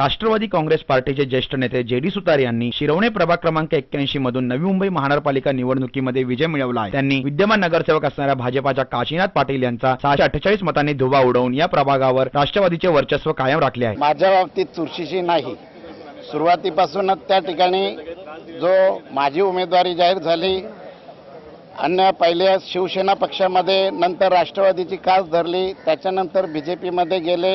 राष्ट्रवादी काँग्रेस पार्टीचे ज्येष्ठ नेते जे डी सुतार यांनी शिरवणे प्रभाग क्रमांक एक्क्याऐंशी मधून नवी मुंबई महानगरपालिका निवडणुकीमध्ये विजय मिळवला आहे. त्यांनी विद्यमान नगरसेवक असणाऱ्या भाजपाच्या काशीनाथ पाटील यांचा सहाशे अठ्ठेचाळीस मतांनी धुवा उडवून या प्रभागावर राष्ट्रवादीचे वर्चस्व कायम राखले आहे. माझ्या बाबतीत चुरशीशी नाही. सुरुवातीपासूनच त्या ठिकाणी जो माझी उमेदवारी जाहीर झाली अन्य पहिल्या शिवसेना पक्षामध्ये नंतर राष्ट्रवादीची कास धरली त्याच्यानंतर बी जे पीमध्ये गेले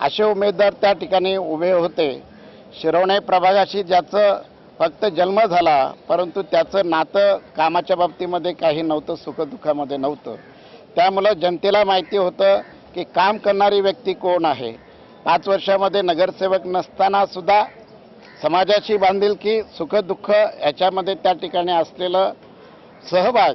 असे उमेदवार त्या ठिकाणी उभे होते. शिरवणे प्रभागाशी ज्याचं फक्त जन्म झाला परंतु त्याचं नातं कामाच्या बाबतीमध्ये काही नव्हतं सुखदुःखामध्ये नव्हतं. त्यामुळं जनतेला माहिती होतं की काम करणारी व्यक्ती कोण आहे. पाच वर्षामध्ये नगरसेवक नसताना सुद्धा बांधील की सुखदुःख याच्यामध्ये त्या ठिकाणी असलेलं सहभाग.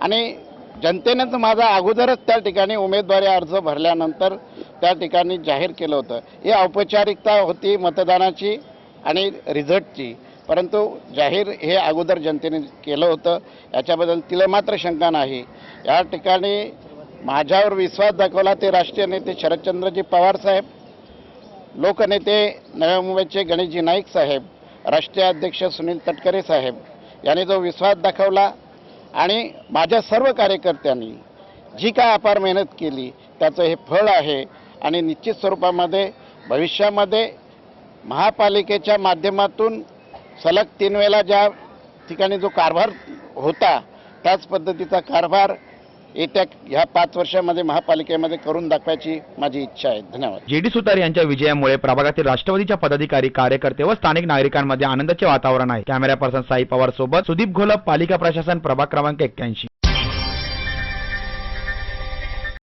आणि जनतेनेच माझा अगोदरच त्या ठिकाणी उमेदवारी अर्ज भरल्यानंतर त्या ठिकाणी जाहीर केलं होतं. ही औपचारिकता होती मतदानाची आणि रिझल्टची. परंतु जाहीर हे अगोदर जनतेने केलं होतं. याच्याबद्दल तिला मात्र शंका नाही. या ठिकाणी माझ्यावर विश्वास दाखवला ते राष्ट्रीय नेते शरदचंद्रजी पवार साहेब लोकनेते नव्या मुंबईचे गणेशजी नाईक साहेब राष्ट्रीय अध्यक्ष सुनील तटकरे साहेब यांनी जो विश्वास दाखवला आणि माझ्या सर्व कार्यकर्त्यांनी जी काय अपार मेहनत केली त्याचं हे फळ आहे. आणि निश्चित स्वरूपामध्ये भविष्यामध्ये महापालिकेच्या माध्यमातून सलग तीन वेळेला ज्या ठिकाणी जो कारभार होता त्याच पद्धतीचा कारभार येत्या ह्या पाच वर्षामध्ये महापालिकेमध्ये करून दाखवायची माझी इच्छा आहे. धन्यवाद. जे डी सुतार यांच्या विजयामुळे प्रभागातील राष्ट्रवादीच्या पदाधिकारी कार्यकर्ते व स्थानिक नागरिकांमध्ये आनंदाचे वातावरण आहे. कॅमेरा पर्सन साई पवार सोबत सुदीप घोलप पालिका प्रशासन प्रभाग क्रमांक एक्क्याऐंशी.